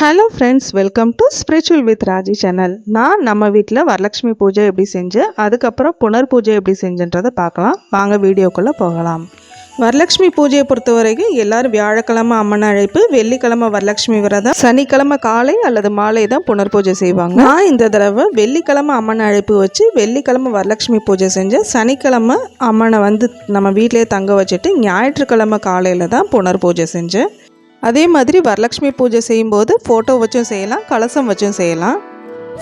Hello friends welcome to spiritual with Raji channel நான் நம்ம வீட்டில் வரலட்சுமி பூஜை எப்படி செஞ்சு அதுக்கப்புறம் புனர் பூஜை எப்படி செஞ்சுன்றதை பார்க்கலாம். வாங்க வீடியோக்குள்ளே போகலாம். வரலட்சுமி பூஜையை பொறுத்த வரைக்கும் எல்லாரும் வியாழக்கிழமை அம்மன் அழைப்பு வெள்ளிக்கிழமை வரலட்சுமி விரதம் சனிக்கிழமை காலை அல்லது மாலை தான் புனர் பூஜை செய்வாங்க. நான் இந்த தடவை வெள்ளிக்கிழமை அம்மன் அழைப்பு வச்சு வெள்ளிக்கிழமை வரலட்சுமி பூஜை செஞ்சேன் சனிக்கிழமை அம்மனை வந்து நம்ம வீட்டிலேயே தங்க வச்சுட்டு ஞாயிற்றுக்கிழமை காலையில் தான் புனர் பூஜை செஞ்சேன். அதே மாதிரி வரலட்சுமி பூஜை செய்யும்போது ஃபோட்டோ வச்சும் செய்யலாம் கலசம் வச்சும் செய்யலாம்.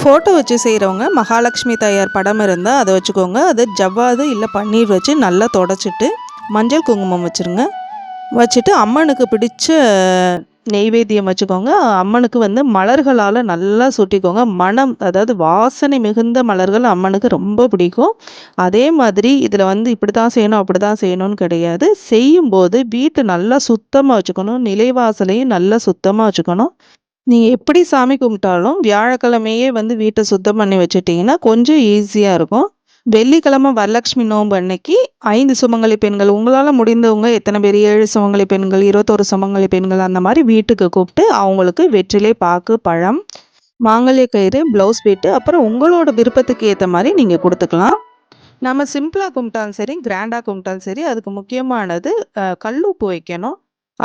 ஃபோட்டோ வச்சு செய்கிறவங்க மகாலட்சுமி தாயார் படம் இருந்தால் அதை வச்சுக்கோங்க. அது ஜவ்வாது இல்லை பன்னீர் வச்சு நல்லா தொடச்சிட்டு மஞ்சள் குங்குமம் வச்சுருங்க. வச்சுட்டு அம்மனுக்கு பிடிச்ச நெய்வேத்தியம் வச்சுக்கோங்க. அம்மனுக்கு வந்து மலர்களால் நல்லா சுட்டிக்கோங்க. மனம் அதாவது வாசனை மிகுந்த மலர்கள் அம்மனுக்கு ரொம்ப பிடிக்கும். அதே மாதிரி இதில் வந்து இப்படி தான் செய்யணும் அப்படி தான் செய்யணும்னு கிடையாது. செய்யும்போது வீட்டை நல்லா சுத்தமாக வச்சுக்கணும். நிலைவாசலையும் நல்லா சுத்தமாக வச்சுக்கணும். நீங்கள் எப்படி சாமி கும்பிட்டாலும் வியாழக்கிழமையே வந்து வீட்டை சுத்தம் பண்ணி வச்சுட்டிங்கன்னா கொஞ்சம் ஈஸியாக இருக்கும். வெள்ளிக்கிழமை வரலட்சுமி நோன்பு அன்னைக்கு ஐந்து சுமங்கலி பெண்கள் உங்களால் முடிந்தவங்க எத்தனை பேர்? ஏழு சுமங்கலி பெண்கள் இருபத்தோரு சுமங்கலி பெண்கள் அந்த மாதிரி வீட்டுக்கு கூப்பிட்டு அவங்களுக்கு வெற்றிலை பாக்கு பழம் மாங்கல்ய கயிறு ப்ளவுஸ் பீட்டு அப்புறம் உங்களோட விருப்பத்துக்கு ஏற்ற மாதிரி நீங்கள் கொடுத்துக்கலாம். நம்ம சிம்பிளாக கும்பிட்டாலும் சரி கிராண்டாக கும்பிட்டாலும் சரி அதுக்கு முக்கியமானது கல்லுப்பு வைக்கணும்.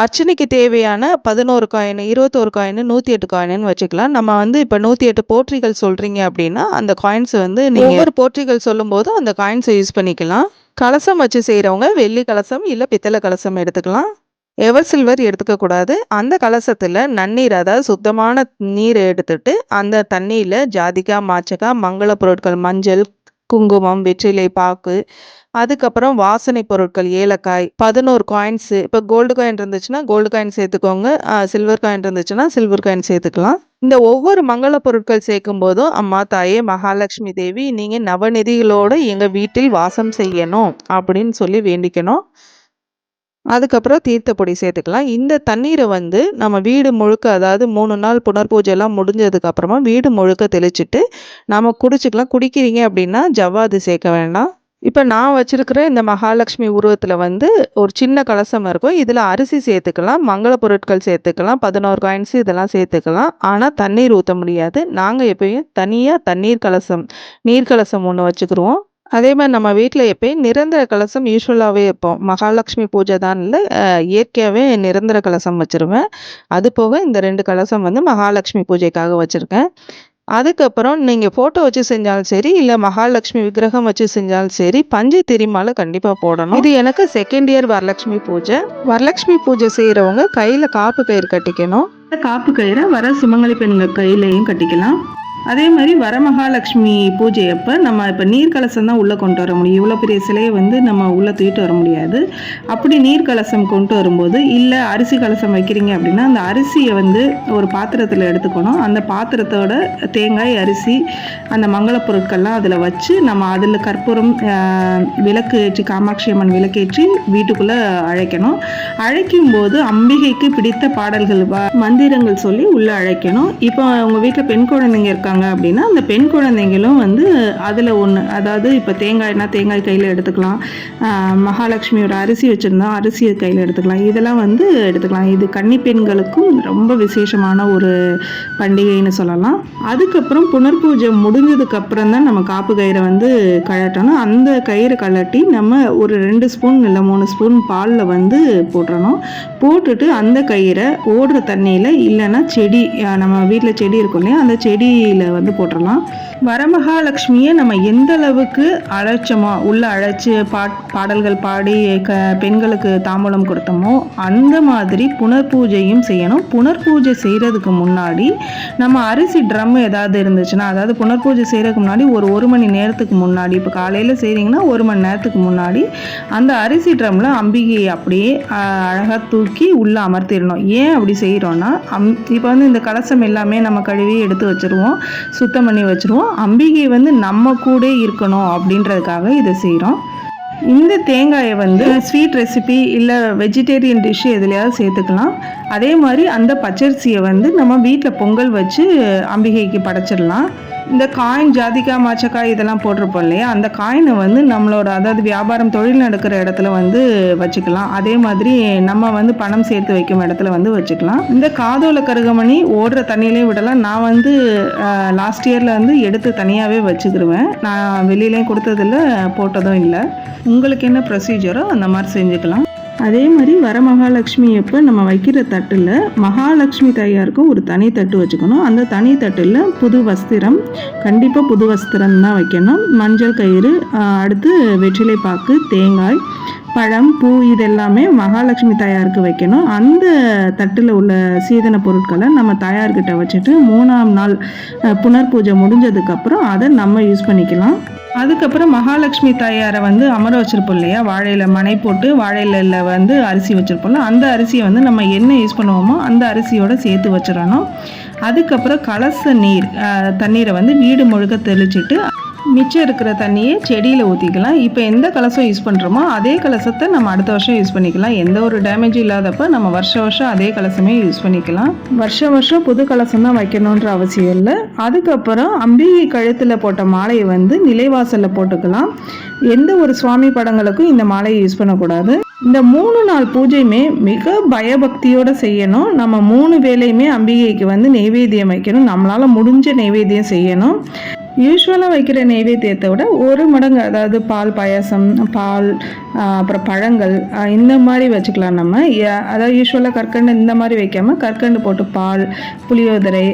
அர்ச்சனைக்கு தேவையான பதினோரு காயின் இருபத்தோரு காயின் நூற்றி எட்டு காயின்னு வச்சுக்கலாம். நம்ம வந்து இப்போ நூற்றி எட்டு போற்றிகள் சொல்கிறீங்க அப்படின்னா அந்த காயின்ஸை வந்து நீங்கள் ஒவ்வொரு போற்றிகள் சொல்லும்போது அந்த காயின்ஸை யூஸ் பண்ணிக்கலாம். கலசம் வச்சு செய்கிறவங்க வெள்ளி கலசம் இல்லை பித்தளை கலசம் எடுத்துக்கலாம். எவர் சில்வர் எடுத்துக்கக்கூடாது அந்த கலசத்தில் நன்னீர் அதாவது சுத்தமான நீர் எடுத்துட்டு அந்த தண்ணியில் ஜாதிக்காய் மாச்சக்காய் மங்கள பொருட்கள் மஞ்சள் குங்குமம் வெற்றிலை பாக்கு அதுக்கப்புறம் வாசனை பொருட்கள் ஏலக்காய் பதினோரு காயின்ஸு இப்போ கோல்டு காயின் இருந்துச்சுன்னா கோல்டு காயின் சேர்த்துக்கோங்க. சில்வர் காயின் இருந்துச்சுன்னா சில்வர் காயின் சேர்த்துக்கலாம். இந்த ஒவ்வொரு மங்கள பொருட்கள் சேர்க்கும் போதும் அம்மா தாயே மகாலட்சுமி தேவி நீங்கள் நவநிதிகளோடு எங்கள் வீட்டில் வாசம் செய்யணும் அப்படின்னு சொல்லி வேண்டிக்கணும். அதுக்கப்புறம் தீர்த்தப்பொடி சேர்த்துக்கலாம். இந்த தண்ணீரை வந்து நம்ம வீடு முழுக்க அதாவது மூணு நாள் புனர் பூஜைலாம் முடிஞ்சதுக்கு அப்புறமா வீடு முழுக்க தெளிச்சிட்டு நம்ம குடிச்சுக்கலாம். குடிக்கிறீங்க அப்படின்னா ஜவ்வாது சேர்க்க வேண்டாம். இப்போ நான் வச்சுருக்கிற இந்த மகாலட்சுமி உருவத்தில் வந்து ஒரு சின்ன கலசம் இருக்கும். இதில் அரிசி சேர்த்துக்கலாம் மங்கள பொருட்கள் சேர்த்துக்கலாம் பதினோரு காயின்ஸ் இதெல்லாம் சேர்த்துக்கலாம். ஆனால் தண்ணீர் ஊற்ற முடியாது. நாங்கள் எப்பயும் தனியாக தண்ணீர் கலசம் நீர் கலசம் ஒன்று வச்சுக்கிருவோம். அதே மாதிரி நம்ம வீட்டில் எப்பயும் நிரந்தர கலசம் யூஸ்வலாகவே வைப்போம். மகாலட்சுமி பூஜை தான் இல்லை இயற்கையாகவே நிரந்தர கலசம் வச்சுருவேன். அது போக இந்த ரெண்டு கலசம் வந்து மகாலட்சுமி பூஜைக்காக வச்சுருக்கேன். அதுக்கப்புறம் நீங்கள் ஃபோட்டோ வச்சு செஞ்சாலும் சரி இல்லை மகாலட்சுமி விக்கிரகம் வச்சு செஞ்சாலும் சரி பஞ்சு திரிமால கண்டிப்பாக போடணும். இது எனக்கு செகண்ட் இயர் வரலட்சுமி பூஜை. வரலட்சுமி பூஜை செய்கிறவங்க கையில் காப்பு கயிறு கட்டிக்கணும். காப்பு கயிறை வர சுமங்கலி பெண்கள் கையிலையும் கட்டிக்கலாம். அதே மாதிரி வரமகாலட்சுமி பூஜை அப்போ நம்ம இப்போ நீர் கலசம் தான் உள்ளே கொண்டு வர முடியும். இவ்வளோ பெரிய சிலையை வந்து நம்ம உள்ளே தூக்கிட்டு வர முடியாது. அப்படி நீர் கலசம் கொண்டு வரும்போது இல்லை அரிசி கலசம் வைக்கிறீங்க அப்படின்னா அந்த அரிசியை வந்து ஒரு பாத்திரத்தில் எடுத்துக்கணும். அந்த பாத்திரத்தோட தேங்காய் அரிசி அந்த மங்கள பொருட்கள்லாம் அதில் வச்சு நம்ம அதில் கற்பூரம் விளக்கு ஏற்றி காமாட்சி அம்மன் விளக்கேற்றி வீட்டுக்குள்ளே அழைக்கணும். அழைக்கும் போது அம்பிகைக்கு பிடித்த பாடல்கள் மந்திரங்கள் சொல்லி உள்ளே அழைக்கணும். இப்போ உங்கள் வீட்டில் பெண் குழந்தைங்க இருக்காங்க அப்படின்னா அந்த பெண் குழந்தைங்களும் வந்து அதில் ஒன்று அதாவது இப்போ தேங்காய்னா தேங்காய் கையில் எடுத்துக்கலாம். ஆஹ் மகாலட்சுமியோட அரிசி வச்சுருந்தோம் அரிசியை கையில் எடுத்துக்கலாம். இதெல்லாம் வந்து எடுத்துக்கலாம். இது கன்னி பெண்களுக்கும் ரொம்ப விசேஷமான ஒரு பண்டிகைன்னு சொல்லலாம். அதுக்கப்புறம் புனர்பூஜை முடிஞ்சதுக்கு அப்புறம் தான் நம்ம காப்பு கயிறை வந்து கழட்டணும். அந்த கயிறு கழட்டி நம்ம ஒரு ரெண்டு ஸ்பூன் இல்லை மூணு ஸ்பூன் பாலில் வந்து போட்டுறணும். போட்டுட்டு அந்த கயிறை ஓடுற தண்ணியில் இல்லைன்னா செடி நம்ம வீட்டில் செடி இருக்கும் இல்லையா அந்த செடியில் வந்து போட்டுடலாம். வரமகாலட்சுமியை நம்ம எந்த அளவுக்கு அழைச்சோமோ உள்ள அழைச்சி பாட் பாடல்கள் பாடி க பெண்களுக்கு தாம்பூலம் கொடுத்தோமோ அந்த மாதிரி புனர்பூஜையும் செய்யணும். புனர்பூஜை செய்கிறதுக்கு முன்னாடி நம்ம அரிசி ட்ரம் ஏதாவது இருந்துச்சுன்னா அதாவது புனர்பூஜை செய்கிறதுக்கு முன்னாடி ஒரு ஒரு மணி நேரத்துக்கு முன்னாடி இப்போ காலையில் செய்கிறீங்கன்னா ஒரு மணி நேரத்துக்கு முன்னாடி அந்த அரிசி ட்ரம்மில் அம்பிகையை அப்படியே அழகாக தூக்கி உள்ளே அமர்த்திடணும். ஏன் அப்படி செய்கிறோன்னா அம் இப்போ வந்து இந்த கலசம் எல்லாமே நம்ம கழுவி எடுத்து வச்சுருவோம். சுத்தம் பண்ணி வச்சுருவோம். அம்பிகை வந்து நம்ம கூட இருக்கணும் அப்படின்றதுக்காக இதை செய்கிறோம் இந்த தேங்காயை வந்து ஸ்வீட் ரெசிபி இல்லை வெஜிடேரியன் டிஷ்ஷு எதுலையாவது சேர்த்துக்கலாம். அதே மாதிரி அந்த பச்சரிசியை வந்து நம்ம வீட்டில் பொங்கல் வச்சு அம்பிகைக்கு படைச்சிடலாம். இந்த காயின் ஜாதிக்காய் மாச்சக்காய் இதெல்லாம் போட்டிருப்போம் இல்லையா? அந்த காயினை வந்து நம்மளோட அதாவது வியாபாரம் தொழில் நடக்கிற இடத்துல வந்து வச்சுக்கலாம். அதே மாதிரி நம்ம வந்து பணம் சேர்த்து வைக்கும் இடத்துல வந்து வச்சுக்கலாம். இந்த காதோல கருகமணி ஓடுற தண்ணியிலையும் விடலாம். நான் வந்து லாஸ்ட் இயரில் வந்து எடுத்து தனியாகவே வச்சுக்கிருவேன். நான் வெளியிலையும் கொடுத்ததில்ல போட்டதும் இல்லை. உங்களுக்கு என்ன ப்ரொசீஜரோ அந்த மாதிரி செஞ்சுக்கலாம். அதே மாதிரி வர மகாலட்சுமி எப்போ நம்ம வைக்கிற தட்டில் மகாலட்சுமி தாயாருக்கும் ஒரு தனி தட்டு வச்சுக்கணும். அந்த தனி தட்டில் புது வஸ்திரம் கண்டிப்பாக புது வஸ்திரம் தான் வைக்கணும். மஞ்சள் கயிறு அடுத்து வெற்றிலை பாக்கு தேங்காய் பழம் பூ இதெல்லாமே மகாலட்சுமி தாயாருக்கு வைக்கணும். அந்த தட்டில் உள்ள சீதன பொருட்களை நம்ம தாயார்கிட்ட வச்சுட்டு மூணாம் நாள் புனர் பூஜை முடிஞ்சதுக்கப்புறம் அதை நம்ம யூஸ் பண்ணிக்கலாம். அதுக்கப்புறம் மகாலட்சுமி தாயாரை வந்து அமர வச்சிருப்போம் இல்லையா? வாழையில் மனை போட்டு வாழையில வந்து அரிசி வச்சுருப்போம்ல அந்த அரிசியை வந்து நம்ம என்ன யூஸ் பண்ணுவோமோ அந்த அரிசியோட சேர்த்து வச்சிடணும். அதுக்கப்புறம் கலச நீர் தண்ணீரை வந்து வீடு முழுக்க தெளிச்சிட்டு மிச்சம் இருக்கிற தண்ணியை செடியில் ஊற்றிக்கலாம் இப்போ எந்த கலசம் யூஸ் பண்ணுறோமோ அதே கலசத்தை நம்ம அடுத்த வருஷம் யூஸ் பண்ணிக்கலாம். எந்த ஒரு டேமேஜும் இல்லாதப்ப நம்ம வருஷ வருஷம் அதே கலசமே யூஸ் பண்ணிக்கலாம். வருஷ வருஷம் புது கலசம் தான் வைக்கணுன்ற அவசியம் இல்லை. அதுக்கப்புறம் அம்பிகை கழுத்தில் போட்ட மாலையை வந்து நிலைவாசலில் போட்டுக்கலாம். எந்த ஒரு சுவாமி படங்களுக்கும் இந்த மாலையை யூஸ் பண்ணக்கூடாது. இந்த மூணு நாள் பூஜையுமே மிக பயபக்தியோடு செய்யணும். நம்ம மூணு வேலையுமே அம்பிகைக்கு வந்து நெய்வேத்தியம் வைக்கணும். நம்மளால் முடிஞ்ச நெய்வேத்தியம் செய்யணும். யூஸ்வலாக வைக்கிற நெய்வேத்தியத்தை விட ஒரு மடங்கு அதாவது பால் பாயாசம் பால் அப்புறம் பழங்கள் இந்த மாதிரி வச்சுக்கலாம் நம்ம. அதாவது யூஸ்வலாக கற்கண்டு இந்த மாதிரி வைக்காமல் கற்கண்டு போட்டு பால் புளியோதரை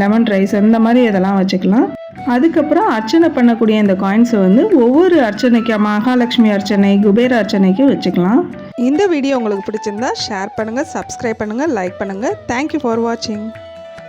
லெமன் ரைஸ் இந்த மாதிரி இதெல்லாம் வச்சுக்கலாம். அதுக்கப்புறம் அர்ச்சனை பண்ணக்கூடிய இந்த காயின்ஸை வந்து ஒவ்வொரு அர்ச்சனைக்கு மகாலட்சுமி அர்ச்சனை குபேர அர்ச்சனைக்கும் வச்சுக்கலாம். இந்த வீடியோ உங்களுக்கு பிடிச்சிருந்தா ஷேர் பண்ணுங்கள் சப்ஸ்கிரைப் பண்ணுங்கள் லைக் பண்ணுங்கள் தேங்க்யூ ஃபார் வாட்சிங்